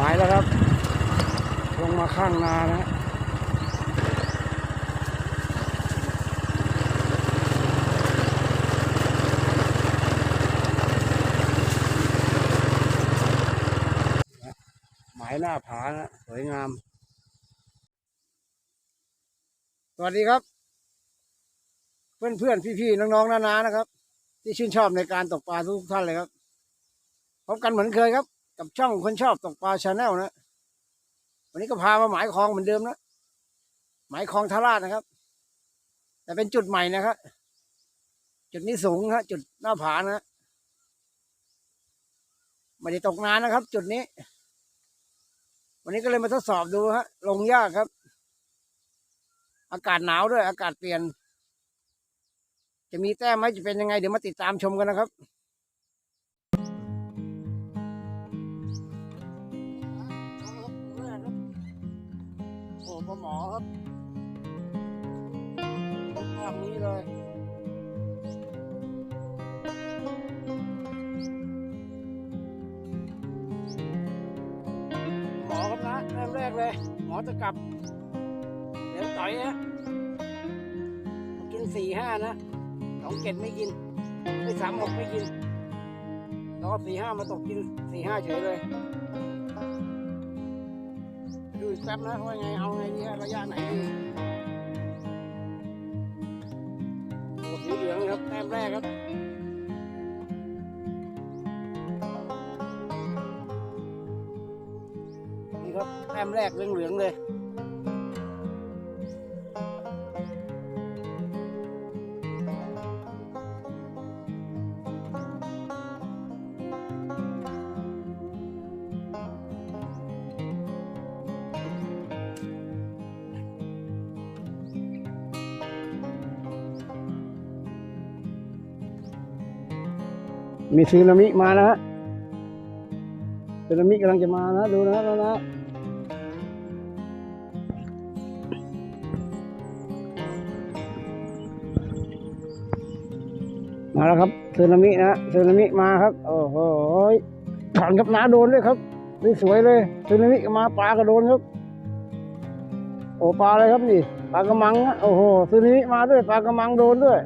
หมายแล้วครับ ลงมาข้างนานะหมายหน้าผานะสวยงาม สวัสดีครับ เพื่อนเพื่อนพี่ๆน้องๆนาๆนะครับ ที่ชื่นชอบในการตกปลาทุกท่านเลยครับพบกันเหมือนเคยครับ กับช่องคนชอบตกปลาชาแนลนะ วันนี้ก็พามาหมายคลองเหมือนเดิมนะ หมายคลองทาราชนะครับ แต่เป็นจุดใหม่นะครับ จุดนี้สูงฮะจุดหน้าผานะไม่ได้ตกนานนะครับ จุดนี้ วันนี้ก็เลยมาทดสอบดูฮะ ลงยากครับ อากาศหนาวด้วย อากาศเปลี่ยน จะมีแต้มไหมจะเป็นยังไง เดี๋ยวมาติดตามชมกันนะครับ โอ้ปลาหมอครับภาพนี้เลยหมอครับนะเริ่มแรกเลย หมอจะกลับเดี๋ยวต่อยฮะกินสี่ห้านะสองเจ็ดไม่กินไม่สามหกไม่กินแล้วก็สี่ห้ามาตกกินสี่ห้าเฉยเลย ป๊บนะว่าไงเอาไงดีระยะไหนดีสีเหลืองครับแต้มแรกครับนี่ครับแต้มแรกเหลืองๆเลย มีซึนามิมานะฮะซึนามิกำลังจะมานะ ดูนะดูนะมาแล้วครับซึนามินะซึนามิมาครับ โอ้โหถอนกับน้าโดนด้วยครับนี่สวยเลยซึนามิมาปลาก็โดนครับ โอ้ปลาอะไรครับนี่ ปลากระมังนะโอ้โหซึนามิมาด้วย ปลากระมังโดนด้วย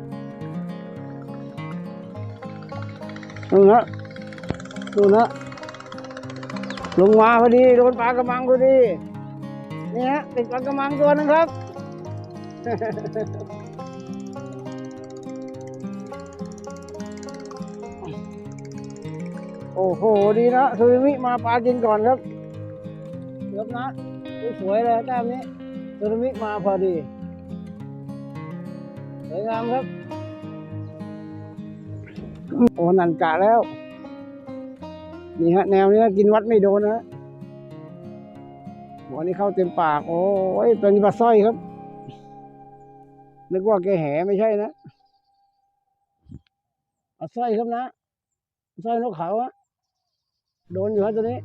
ดูนะดูนะลงมาพอดีโดนปลากระมังพอดีนี่ฮะติดปลากระมังตัวนึงครับ โอ้โหดีนะซูนามิมาปลากินก่อนครับครับนะสวยเลยแต้มนี้ซูนามิมาพอดีสวยงามครับ โอ้นันกะแล้ว นี่ฮะ แนวนี้กินวัดไม่โดนนะหัวนี้เข้าเต็มปาก โอ้ยเป็นปลาสร้อยครับ นึกว่าแกแหไม่ใช่นะปลาสร้อยครับนะสร้อยนกเขาอะโดนอยู่ฮะตัวนี้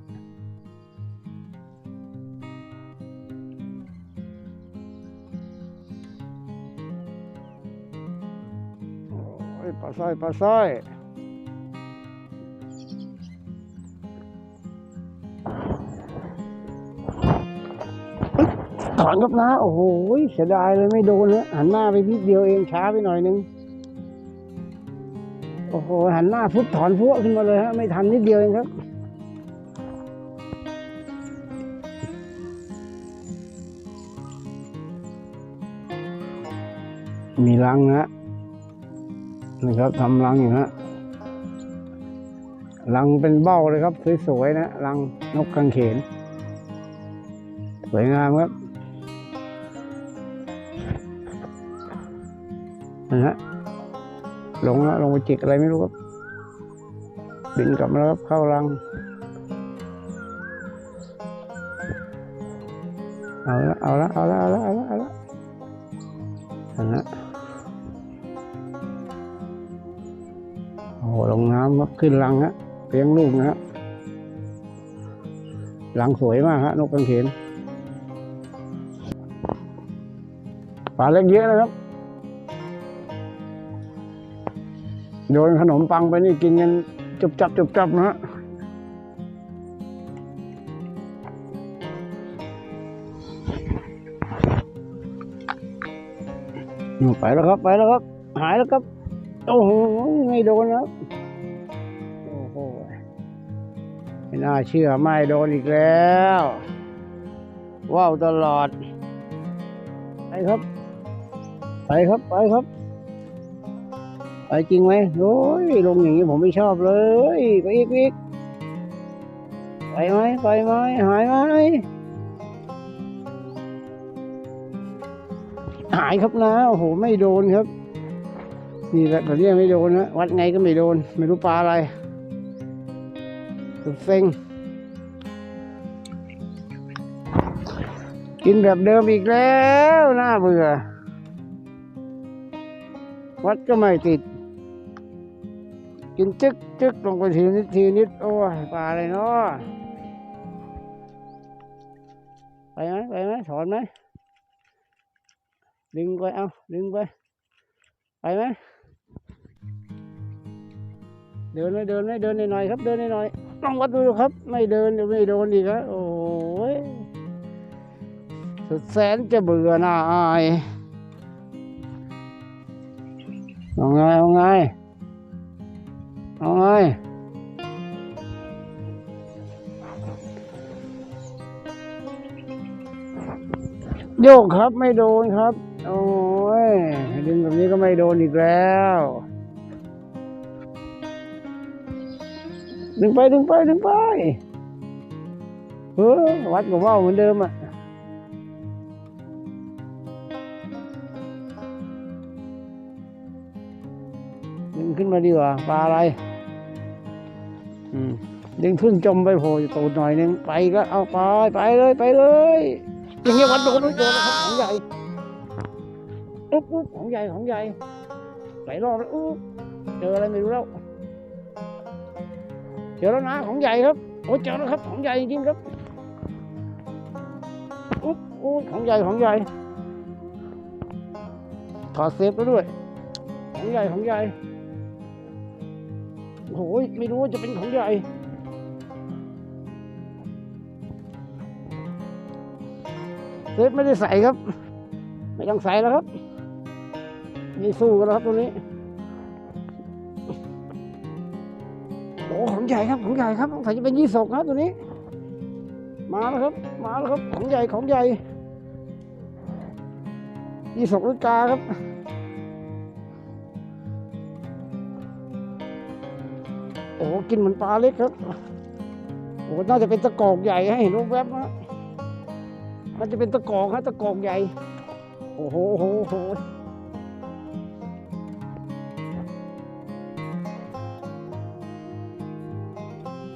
โอ้ยปลาสร้อยปลาสร้อย ถอนกับนะ โอ้โหเสียดายเลยไม่โดนเลยหันหน้าไปนิดเดียวเองช้าไปหน่อยนึง โอ้โห หันหน้าฟุบถอนพวกขึ้นมาเลยฮะไม่ทันนิดเดียวเองครับมีรังนะฮะนะครับทำรังอยู่ฮะรังเป็นเบ้าเลยครับสวยๆนะรังนกกังเขน สวยงามครับ นะฮะลงล้วลงไปจิกอะไรไม่รู้ครับบินกลับมาแล้วครับเข้ารังเอาละเอาละเอาละเอาละเอาละเอาละเอาละโอ้ลงน้ำครับขึ้นรังฮะเลี้ยงลูกนะฮะรังสวยมากฮะนกกังเขนปลาเล็กเยอะนะครับ โยนขนมปังไปนี่กินกันจุบจับจุบจับนะฮะไปแล้วครับไปแล้วครับ หายแล้วครับ โอ้โหไม่โดนแล้วโอ้โหไม่น่าเชื่อไม่โดนอีกแล้วว้าวตลอด ไปครับ ไปครับไปครับ ไปจริงไหมโอ้ยลงอย่างนี้ผมไม่ชอบเลย ไปอีกไปอีกไปไหมไปไหมหายไหมหายครับนะโอ้โหไม่โดนครับ นี่แหละแบบนี้ไม่โดนนะวัดไงก็ไม่โดน ไม่รู้ปลาอะไรสุดเซ็งกินแบบเดิมอีกแล้วน่าเบื่อวัดก็ไม่ติด กินจึกจึกลงไปทีนิดทีนิด โอ้ยปลาอะไรเนาะไปไหมไปไหมถอนไหมดึงไปเอาดึงไป ไปไหมเดินไหมเดินไหมเดินหน่อยครับ เดินหน่อยๆลองวัดดูครับ ไม่เดินไม่โดนอีกแล้วโอ้ยสุดแสนจะเบื่อหน่ายเอาไงเอาไง เอาไงโยกครับไม่โดนครับ โอ้ยดึงแบบนี้ก็ไม่โดนอีกแล้ว ดึงไปดึงไปดึงไปเออวัดกับว่าวเหมือนเดิมอะาดีกว่าปลาอะไร อืมดึงทุ่นจมไปโผล่อยู่ตูดหน่อยนึงไปก็เอาไปไปเลยไปเลยอย่างเงี้ยวัดโดนโดนครับของใหญ่อุ๊บอุ๊บของใหญ่ของใหญ่หลายรอบแล้วอุ๊บเจออะไรไม่รู้แล้วเจอแล้วนะของใหญ่ครับโอ้เจอแล้วครับของใหญ่จริงครับอุ๊บอุ๊บของใหญ่ของใหญ่ถอดเซฟแล้วด้วยของใหญ่ของใหญ่ โอ้โหไม่รู้ว่าจะเป็นของใหญ่ เซฟไม่ได้ใส่ครับ ไม่ต้องใส่แล้วครับนี่สู้กันแล้วครับตัวนี้โอ้ของใหญ่ครับของใหญ่ครับต้องใส่จะเป็นยี่สกครับตัวนี้ มาแล้วครับ มาแล้วครับของใหญ่ของใหญ่ยี่สกหรือกาครับ อ้กินเหมือนปลาเล็กครับโอ้น่าจะเป็นตะกอกใหญ่ให้เห็นรูปแวบนะมันจะเป็นตะกอกครับตะกอกใหญ่ โอ้โหโอ้โหโห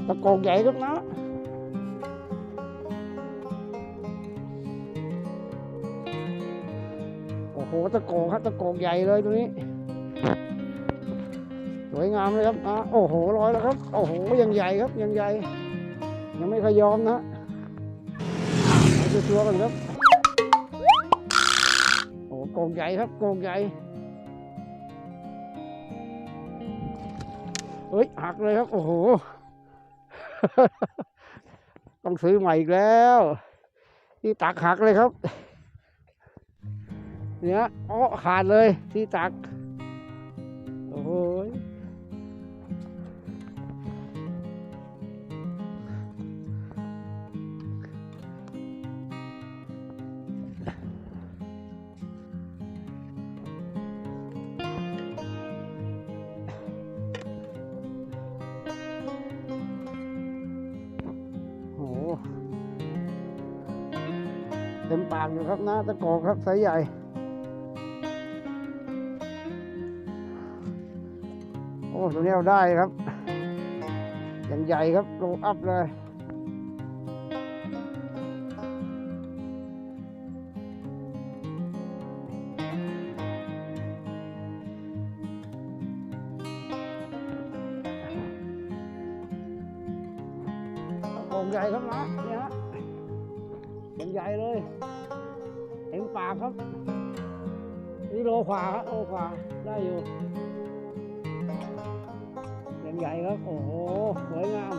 ตะกอกใหญ่ครับนะโอ้โหตะกอกครับตะกอกใหญ่เลยตัวนี้ วยงามเลยครับนะโอ้โหลอยแล้วครับ โอ้โหยังใหญ่ครับยังใหญ่ ยังไม่ขยยอมนะเอาชัวร์กันครับโอ้โกงใหญ่ครับโกงใหญ่เฮ้ยหักเลยครับ โอ้โห ต้องซื้อใหม่อีกแล้ว ที่ตักหักเลยครับ เนี่ยอ๋อขาดเลยที่ตัก โอ้โต็มปากอยู่ครับนะตะโกอครับไซส์ใหญ่ โอ้ตัวนี้เราได้ครับยังใหญ่ครับโลอัพเลยองใหญ่ครับนะ ญ่เลย เห็นปากครับ นี่โลขวาครับโลขวาได้อยู่ยังใหญ่ครับ โอ้โห สวยงาม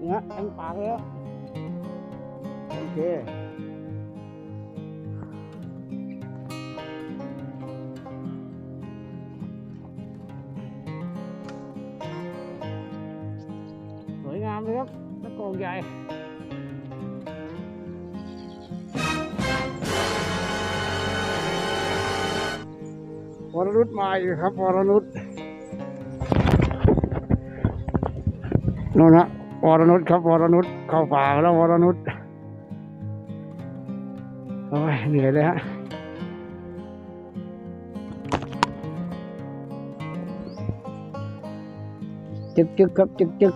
เนี่ยเห็นปากแล้ว โอเคามเลยครับตะกอกใหญ่ วรนุชมาอีกครับวรนุชนู่นนะวรนุชครับวรนุชเข้าป่าแล้ววรนุชโอ้ยเหนื่อยเลยฮะจึกจึกครับจึกจึก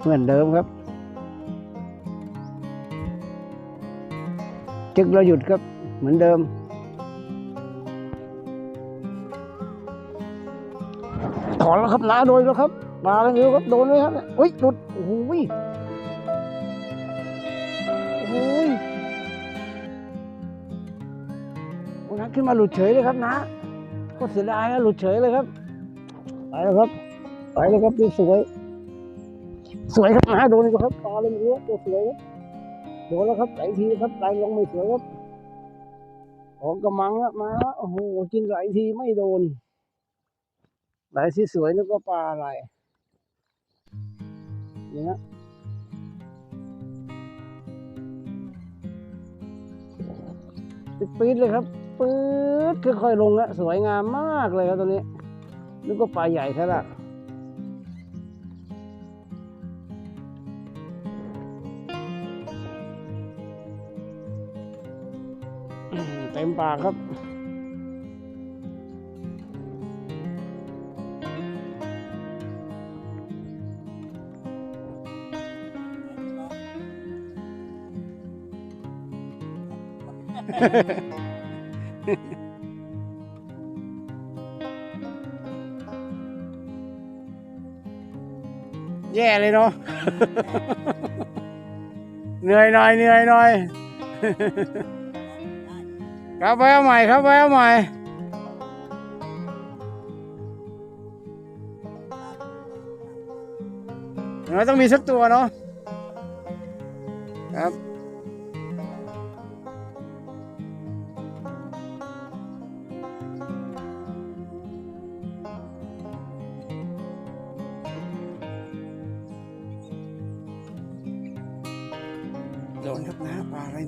เหมือนเดิมครับ จึกเราหยุดครับเหมือนเดิม ถอนแล้วครับนาโดนแล้วครับ มาแล้วเร็วครับโดนเลยครับเนี่ยอุ้ยหลุดโอ้โหยโอ้ยโอ้นขึ้นมาหลุดเฉยเลยครับนะก็เสียดายนะหลุดเฉยเลยครับไปแล้วครับไปแล้วครับดูสวย สวยครับนะโดนอีกแล้วครับตาเลยเยอะตัวสวยครับโดนแล้วครับหลายทีครับไหลลงไม่สวยครับออกกำมังมาโอ้โหกินหลายทีไม่โดน หลายที่สวยนึกว่าปลาอะไรนี่ฮะปิดปี๊ดเลยครับปื๊ดค่อยๆลงอะสวยงามมากเลยครับตัวนี้นึกว่าปลาใหญ่ซะละเต็มปากครับ แย่เลยเนาะ เหนื่อยหน่อยเหนื่อยหน่อย ครับไว้เอาใหม่ครับไว้เอาใหม่อย่างน้อยต้องมีสักตัวเนาะครับ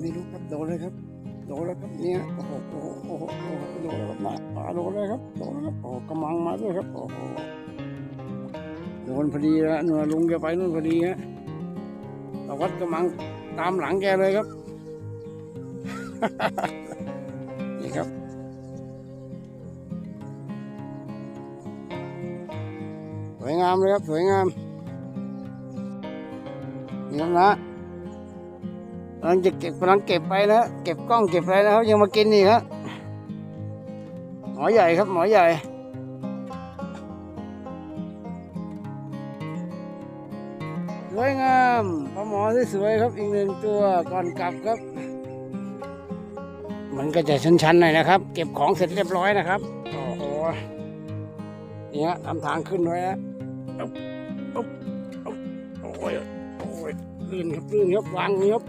ไม่รู้ครับโดนเลยครับโดนแล้วครับเนี่ยโอ้โหโอ้โหโอ้โหโดนแล้วครับนะปลาโดนเลยครับโดนแล้วครับโอ้กำลังมาด้วยครับโอ้โหโดนพอดีแล้วหน่วลุงแกไปนู่นพอดีฮะตวัดกำลังตามหลังแกเลยครับ นี่ครับสวยงามเลยครับสวยงามนี่ครับนะ กำลังจะเก็บกำลังเก็บไปนะเก็บกล้องเก็บอะไรนะครับยังมากินนี่ครับหมอใหญ่ครับหมอใหญ่สวยงามปลาหมอที่สวยครับอีกหนึ่งตัวก่อนกลับครับ มันก็จะชันๆหน่อยนะครับ เก็บของเสร็จเรียบร้อยนะครับโอ้โหนี่ฮะทำทางขึ้นไว้นะอ๊บอ๊บอ๊บโอ้ยโอ้ยลื่นครับลื่นครับวางครับ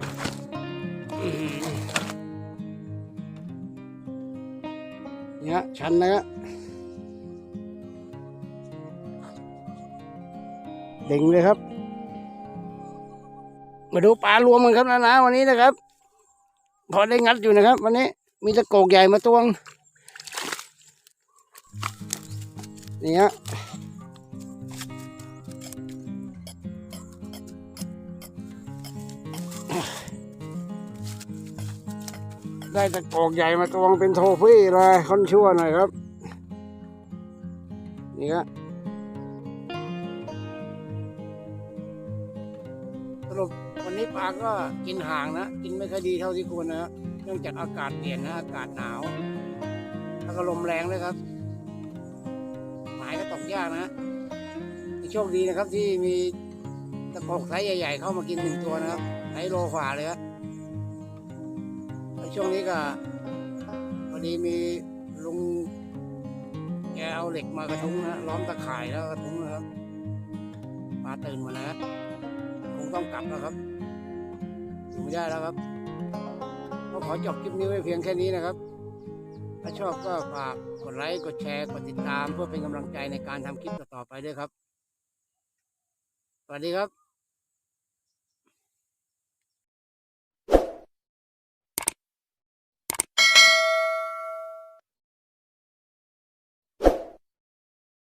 นี่ยชันนะฮะเด่งเลยครับ มาดูปลารวมกันครับนะนะวันนี้นะครับ พอได้งัดอยู่นะครับ วันนี้มีตะโกกใหญ่มาตวงนี่ฮะ ได้ตะโกกใหญ่มาตวงเป็นโทฟี่เลยคนชั่วหน่อยครับนี่ฮะสรุปวันนี้ปลาก็กินห่างนะ กินไม่ค่อยดีเท่าที่ควรนะเนื่องจากอากาศเปลี่ยนนะ อากาศหนาว แล้วก็ลมแรงด้วยครับ หมายก็ตกยากนะโชคดีนะครับที่มีตะกอกไซส์ใหญ่ ๆ เข้ามากินหนึ่งตัวนะครับไซส์โลกว่าเลยครับ ช่วงนี้ก็พอดีมีลุงแกเอาเหล็กมากระทุ้งนะล้อมตะข่ายแล้วกระทุ้งนะครับปลาตื่นหมาแล้วคงต้องกลับแล้วครับอยู่ไม่ได้แล้วครับก็ขอจบคลิปนี้ไว้เพียงแค่นี้นะครับ ถ้าชอบก็ฝากกดไลค์กดแชร์กดติดตาม เพื่อเป็นกำลังใจในการทำคลิปต่อๆไปด้วยครับสวัสดีครับ